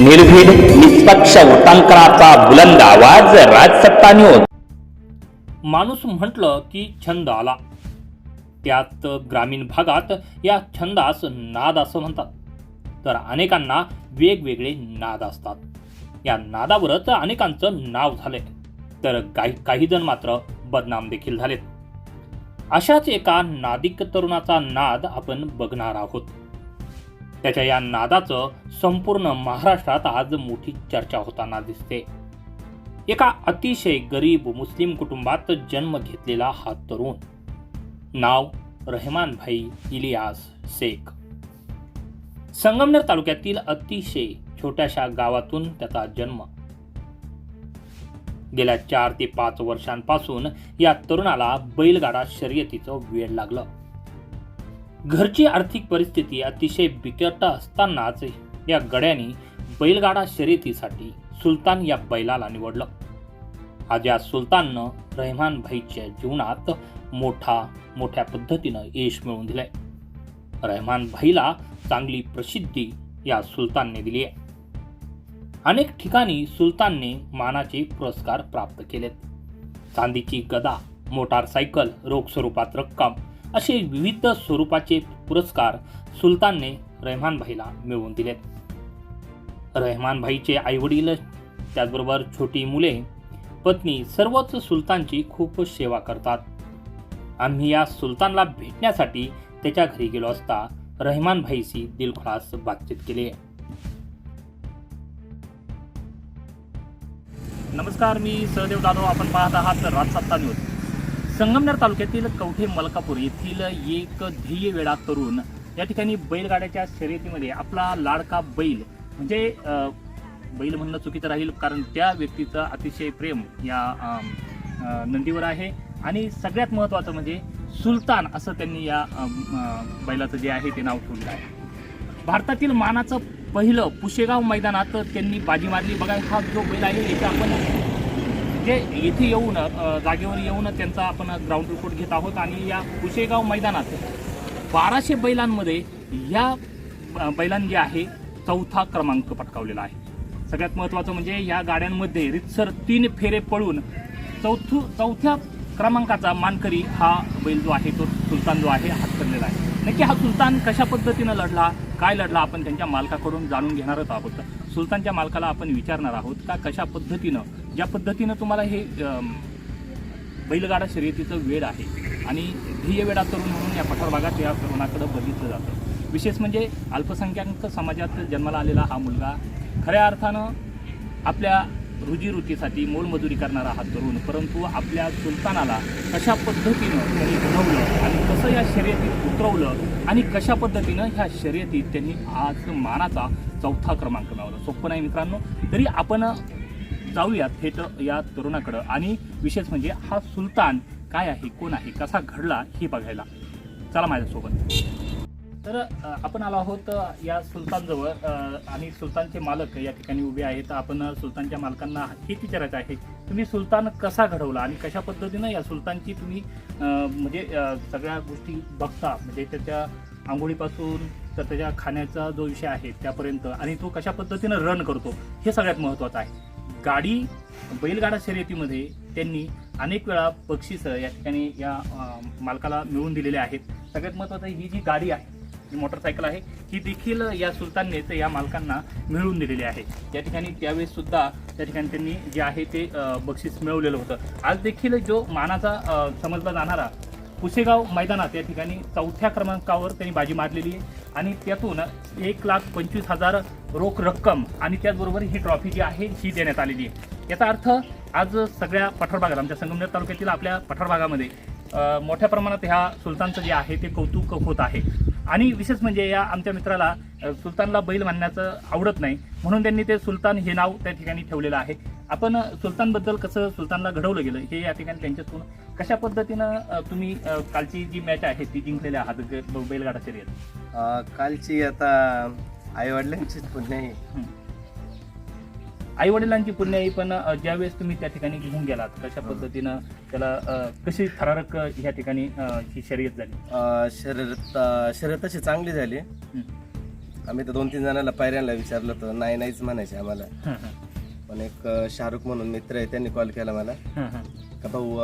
निर्भीड निष्पक्ष वृत्तांकनाचा बुलंद आवाज राजसत्ता न्यूज माणूस म्हटलं की छंद आला. त्यात ग्रामीण भागात या छंदास नाद असं म्हणतात. तर अनेकांना वेगवेगळे नाद असतात. या नादावरच अनेकांचं नाव झालंय. तर काही काही जण मात्र बदनाम देखील झालेत. अशाच एका नादिक तरुणाचा नाद आपण बघणार आहोत. त्याच्या या नादाचं संपूर्ण महाराष्ट्रात आज मोठी चर्चा होताना दिसते. एका अतिशय गरीब मुस्लिम कुटुंबात जन्म घेतलेला हा तरुण. नाव रहमान भाई इलियास शेख. संगमनेर तालुक्यातील अतिशय छोट्याशा गावातून त्याचा जन्म. गेल्या चार ते पाच वर्षांपासून या तरुणाला बैलगाडा शर्यतीचं वेळ लागलं. घरची आर्थिक परिस्थिती अतिशय बिकट असतानाच या गड्याने बैलगाडा शर्यतीसाठी सुलतान या बैलाला निवडलं. आज या सुलताननं रहमान भाईच्या जीवनात मोठा मोठ्या पद्धतीनं यश मिळवून दिलंय. रहमान भाईला चांगली प्रसिद्धी या सुलतानने दिली आहे. अनेक ठिकाणी सुलतानने मानाचे पुरस्कार प्राप्त केलेत. चांदीची गदा मोटारसायकल रोख स्वरूपात रक्कम असे विविध स्वरूपाचे पुरस्कार सुलतानने रहमानभाईला मिळवून दिलेत. रहमानभाईचे आईवडील त्याचबरोबर छोटी मुले पत्नी सर्वच सुलतानची खूप सेवा करतात. आम्ही या सुलतानला भेटण्यासाठी त्याच्या घरी गेलो असता रहमानभाईशी दिलखुलास बातचीत केली. आहे नमस्कार मी सहदेव जाधव. आपण पाहत आहात राजसत्ता न्यूज. संगमनेर तालुक्यातील कवठे मलकापूर येथील एक ध्येय वेळा तरुण या ठिकाणी बैलगाड्याच्या शर्यतीमध्ये आपला लाडका बैल म्हणजे बैल म्हणणं चुकीचं राहील कारण त्या व्यक्तीचं अतिशय प्रेम या नंदीवर आहे. आणि सगळ्यात महत्त्वाचं म्हणजे सुलतान असं त्यांनी या बैलाचं जे आहे ते नाव ठेवलं आहे. भारतातील मानाचं पहिलं पुशेगाव मैदानात त्यांनी बाजी मारली. बघा हा जो बैल आहे याचा आपण म्हणजे येथे येऊन जागेवर येऊन त्यांचा आपण ग्राउंड रिपोर्ट घेत आहोत आणि या कुशेगाव मैदानात बाराशे बैलांमध्ये या बैलांनी जे आहे चौथा क्रमांक पटकावलेला आहे. सगळ्यात महत्त्वाचं म्हणजे या गाड्यांमध्ये रितसर तीन फेरे पळून चौथू चौथ्या क्रमांकाचा मानकरी हा बैल जो आहे तो सुलतान जो आहे हातकरलेला आहे. नक्की हा सुलतान कशा पद्धतीनं लढला काय लढला आपण त्यांच्या मालकाकडून जाणून घेणारच आहोत. सुलतानच्या मालकाला आपण विचारणार आहोत का कशा पद्धतीनं ज्या पद्धतीनं तुम्हाला हे बैलगाडा शर्यतीचं वेळ आहे. आणि ध्येय वेळा तरुण म्हणून या पठार भागात या तरुणाकडं बघितलं जातं. विशेष म्हणजे अल्पसंख्याक समाजात जन्माला आलेला हा मुलगा खऱ्या अर्थानं आपल्या रुजीरोटीसाठी मोलमजुरी करणारा हा तरुण परंतु आपल्या सुलतानाला कशा पद्धतीनं त्यांनी घडवलं आणि कसं या शर्यतीत उतरवलं आणि कशा पद्धतीनं ह्या शर्यतीत त्यांनी आज मानाचा चौथा क्रमांक मिळवला? सोपं नाही मित्रांनो. तरी आपण जाऊयात थेट या तरुणाकडं. आणि विशेष म्हणजे हा सुलतान काय आहे कोण आहे कसा घडला हे बघायला. चला माझ्यासोबत. तर आपण आलो आहोत या सुलतानजवळ. आणि सुलतानचे मालक या ठिकाणी उभे आहेत. आपण सुलतानच्या मालकांना हेच विचारायचं आहे तुम्ही सुलतान कसा घडवला आणि कशा पद्धतीनं या सुलतानची तुम्ही म्हणजे सगळ्या गोष्टी बघता म्हणजे त्याच्या आंघोळीपासून तर त्याच्या खाण्याचा जो विषय आहे त्यापर्यंत आणि तो कशा पद्धतीनं रन करतो हे सगळ्यात महत्त्वाचं आहे. गाडी बैलगाडा शर्यतीमध्ये त्यांनी अनेक वेळा बक्षिसं या ठिकाणी या मालकाला मिळवून दिलेले आहेत. सगळ्यात महत्त्वाचं ही जी गाडी आहे जी मोटरसायकल आहे ही देखील या सुलताननेच या मालकांना मिळवून दिलेली आहे. या ठिकाणी त्यावेळेस सुद्धा त्या ठिकाणी त्यांनी जे आहे ते बक्षीस मिळवलेलं होतं. आज देखील जो मानाचा समजला जाणारा पुसेगाव मैदानात या ठिकाणी चौथ्या क्रमांकावर त्यांनी बाजी मारलेली आहे. आणि त्यातून एक लाख पंचवीस हजार रोख रक्कम आणि त्याचबरोबर ही ट्रॉफी जी आहे ही देण्यात आलेली आहे. याचा अर्थ आज सगळ्या पठार भागात आमच्या संगमनेर तालुक्यातील आपल्या पठार भागामध्ये मोठ्या प्रमाणात ह्या सुलतानचं जे आहे ते कौतुक होत आहे. आणि विशेष म्हणजे या आमच्या मित्राला सुलतानला बैल म्हणण्याचं आवडत नाही. म्हणून त्यांनी ते सुलतान हे नाव त्या ठिकाणी ठेवलेलं आहे. आपण सुलतानबद्दल कसं सुलतानला घडवलं गेलं हे या ठिकाणी त्यांच्यातून कशा पद्धतीनं तुम्ही कालची जी मॅच आहे ती जिंकलेली आहात बैलगाडा शर्यत? कालची आता आई वडिलांचीच पुण्य आहे. आई वडिलांची पुण्याई पण अ, ज्यावेळेस तुम्ही त्या ठिकाणी घेऊन गेलात कशा पद्धतीनं त्याला कशी थरारक ह्या ठिकाणी ही शर्यत झाली? शर्यत शर्यत तशी चांगली झाली. हं. आम्ही तर दोन तीन जणांना पायऱ्यांना विचारलं तर नाही नाहीच म्हणायचे आम्हाला. हं, हं. पण एक शाहरुख म्हणून मित्र आहे त्यांनी कॉल केला मला. हं, हं. का भाऊ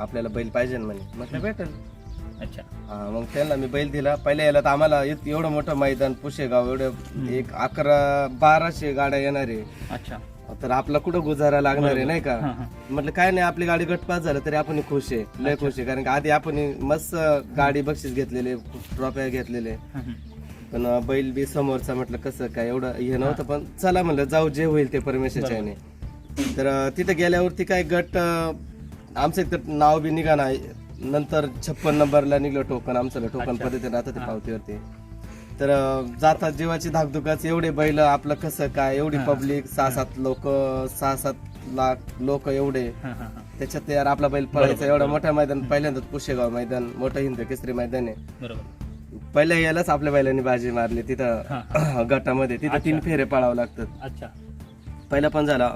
आपल्याला बैल पाहिजे म्हणे. म्हटलं भेटेल. अच्छा. हा मग त्यांना मी बैल दिला. पहिल्या याला तर आम्हाला इत- एवढं मोठं मैदान पुशेगाव एवढं एक अकरा बाराशे गाड्या येणार आहे. अच्छा. तर आपला कुठं गुजारा लागणार आहे नाही का? हं, हं. म्हटलं काय नाही आपली गाडी गटपास झालं तरी आपण खुश आहे. लय खुश आहे कारण की आधी आपण मस्त गाडी बक्षीस घेतलेले ट्रॉफ्या घेतलेले. पण बैल बी समोरचा म्हटलं कसं काय एवढं हे नव्हतं पण चला म्हणलं जाऊ जे होईल ते परमेश्वरच्या याने. तर अं, तिथे गेल्यावरती काय गट अं, आमचं एक तर नाव बी निघा नाही नंतर छप्पन नंबरला निघलं टोकन आमचं टोकन पद्धतीने राहतं ते पावतीवरती. तर अं, जातात जीवाची धाकधुकाच एवढे बैल आपलं कसं काय एवढी पब्लिक सहा सात लोक सहा सात लाख लोक एवढे. त्याच्यात यार आपला बैल पळायचा एवढं मोठं मैदान पहिल्यांदाच पुशेगाव मैदान मोठं हिंद केसरी मैदान आहे. पहिल्या यालाच आपल्या बैलांनी बाजी मारली तिथं गटामध्ये तिथं तीन फेरे पळावं लागतात. अच्छा. पहिला पण झाला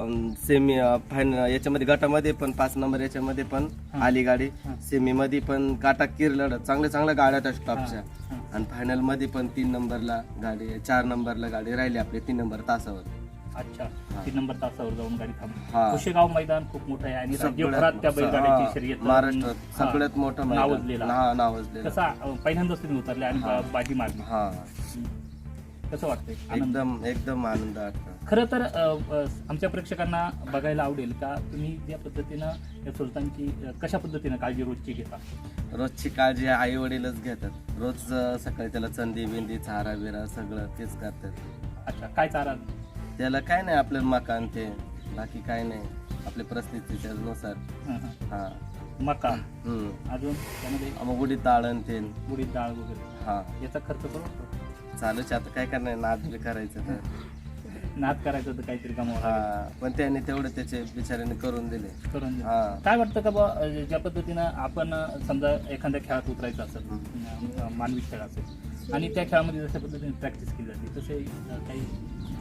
सेमी फायनल याच्यामध्ये गटामध्ये पण पाच नंबर याच्यामध्ये पण आली गाडी. सेमी मध्ये पण काटा किर लढत चांगल्या चांगल्या गाड्या त्या स्टॉपच्या आणि फायनलमध्ये पण तीन नंबरला गाडी चार नंबरला गाडी राहिली आपली तीन नंबर तासावर. अच्छा. तीन नंबर तासावर जाऊन गाडी. थांबली. कुशेगाव मैदान खूप मोठं आहे आणि राज्यभरात त्या बैलगाड्याची शर्यत महाराष्ट्रात सगळ्यात मोठं. नावाजलेलं नावाजलेलं कसा पहिल्यांदाच तुम्ही उतरले आणि बाजी मारली. कसं वाटतंय? एकदम एकदम आनंद वाटतो. खरं तर आमच्या प्रेक्षकांना बघायला आवडेल का तुम्ही ज्या पद्धतीनं या सुलतानची कशा पद्धतीनं काळजी रोजची घेता? रोजची काळजी आई वडीलच घेतात. रोज सकाळी त्याला चंदी बिंदी चारा बिरा सगळं तेच करतात. अच्छा काय चारा? त्याला काय नाही आपलं मकान ते बाकी काय नाही. आपल्या परिस्थितीनुसार. हं, हं. मका हम्म. अजून त्यामध्ये? मग उडीद डाळण ते उडीद डाळ वगैरे. हा. याचा खर्च परवडतो चालूच आता काय करणार? नाद करायचं. तर नाद करायचं तर काहीतरी कमावा हा पण त्याने तेवढे त्याचे बिचाऱ्याने करून दिले. करून दे. हा. काय वाटतं का बा ज्या पद्धतीनं आपण अ, समजा एखाद्या खेळात उतरायचं असेल अ, मानवी खेळ असेल आणि त्या खेळामध्ये जशा पद्धतीने प्रॅक्टिस केली जाते तसे अ, काही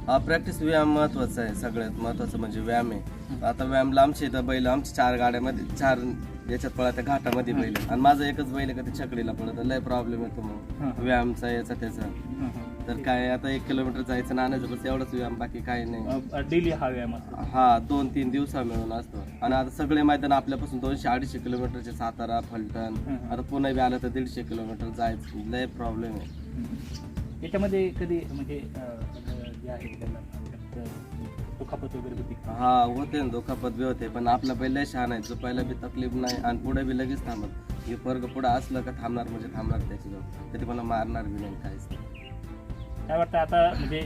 हा प्रॅक्टिस व्यायाम महत्त्वाचा आहे सगळ्यात महत्वाचं म्हणजे व्यायाम आहे. आता व्यायाम लांबचे इथं बैल आमच्या चार गाड्यामध्ये चार याच्यात पळत घाटामध्ये बैल आहे. आणि माझा एकच बैल आहे का ते छकडीला पळत लय प्रॉब्लेम येतो मग हं. व्यायामचा याचा त्याचा. हं. तर काय आता एक किलोमीटर जायचं ना आणायचं बस एवढंच व्यायाम बाकी काही नाही. डेली हा व्यायाम असतो. हा दोन तीन दिवसा मिळून असतो. आणि आता सगळे मैदान आपल्यापासून दोनशे अडीचशे किलोमीटरचे सातारा फलटण. आता पुणे बी आलं तर दीडशे किलोमीटर जायचं लय प्रॉब्लेम आहे. याच्यामध्ये कधी म्हणजे अं, जे आहे त्याला दुखापत वगैरे होती का? हा होते ना दुखापत बी होते पण आपला पहिला शहाण आहे. पहिला बी तकलीफ नाही आणि पुढे बी लगेच थांबत. हे वर्ग पुढे असलं का थांबणार म्हणजे थांबणार त्याची जाऊन कधी मला मारणार बी नाही काहीच नाही. काय वाटतं आता म्हणजे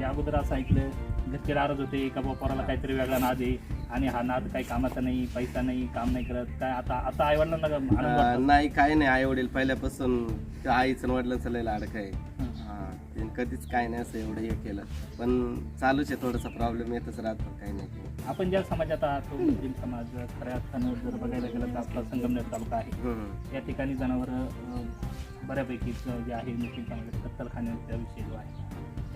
या अगोदर असं ऐकलं घरचे नाराज होते का बाबा पोराला काहीतरी वेगळा नाद आहे आणि हा नाद काही कामाचा नाही पैसा नाही काम नाही करत काय आता आता आई वडिलांना नाही काही नाही आई वडील पहिल्यापासून त्या आईचं वडिलांचं लय लाडक आहे हं. कधीच काय नाही असं एवढं हे केलं पण चालूच आहे थोडासा प्रॉब्लेम येतच राहतो काही नाही. आपण ज्या समाजात आहात मुस्लिम समाज खऱ्या अर्थानं जर बघायला गेलं तर आपला संगमनेर तालुका आहे. या ठिकाणी जनावरं बऱ्यापैकी जे आहे मुस्लिम समाजात कत्तलखान्याचा विषय जो आहे.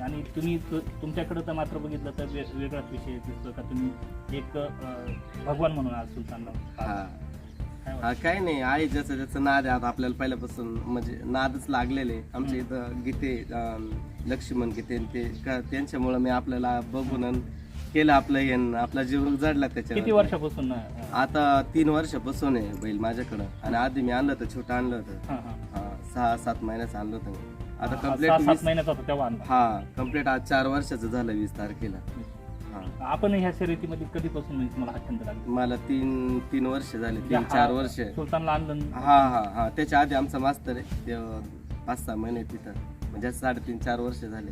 आणि तुम्ही तुमच्याकडं तर मात्र बघितलं तर वे वेगळाच विषय दिसतो का? तुम्ही एक भगवान म्हणून आज सुलतानला हा. काही नाही. आई ज्याचं ज्याचं नाद आहे आता आपल्याला पहिल्यापासून म्हणजे नादच लागलेले आमच्या इथं गीते लक्ष्मण गीते ते का त्यांच्यामुळं मी आपल्याला बघून केलं आपलं हे आपला जीव जडला किती त्याच्यावर वर्षापासून आता तीन वर्षापासून आहे बैल माझ्याकडं. आणि आधी मी आणलं होतं छोटं आणलं होतं. सहा सात महिन्याचं आणलं होतं मी. आता कंप्लीट सात महिन्याचा होता तेव्हा आणला. हा कंप्लीट आज चार वर्षाचं झालं वीस तारखेला. हा. आपण ह्या शर्यतीमध्ये कधीपासून म्हणजे तुम्हाला छंद लागला? मला तीन तीन वर्ष झाले तीन चार वर्ष. सुलतानला आणलं. हा हा हा. त्याच्या आधी आमचा मास्तर आहे ते पाच सहा महिने तिथं. म्हणजे साडेतीन चार वर्ष झाले.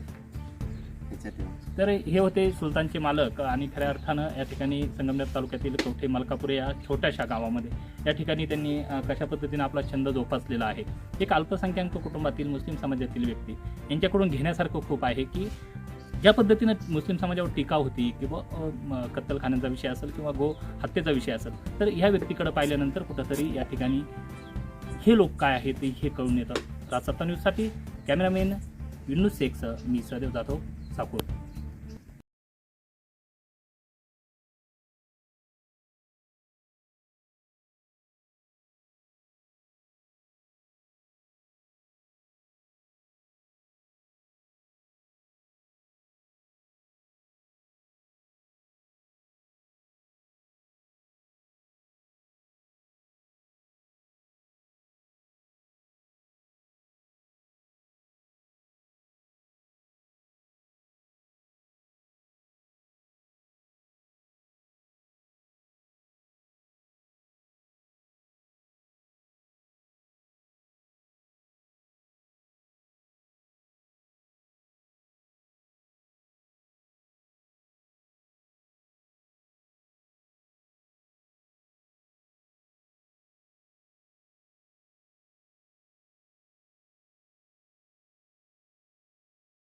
तर हे होते सुलतानचे मालक आणि खऱ्या अर्थानं या ठिकाणी संगमनेर तालुक्यातील कवठे मलकापूर या छोट्याशा गावामध्ये. या ठिकाणी त्यांनी कशा पद्धतीने आपला छंद जोपासलेला आहे? एक अल्पसंख्याक कुटुंबातील मुस्लिम समाजातील व्यक्ती. यांच्याकडून घेण्यासारखं खूप आहे की ज्या पद्धतीनं मुस्लिम समाजावर टीका होती किंवा कत्तलखान्यांचा विषय असेल किंवा गो हत्येचा विषय असेल तर ह्या व्यक्तीकडे पाहिल्यानंतर कुठंतरी या ठिकाणी हे लोक काय आहेत ते हे कळून येतात राजसत्ता न्यूजसाठी कॅमेरामॅन विनू शेखसह मी सदैव जाधव. sau cùng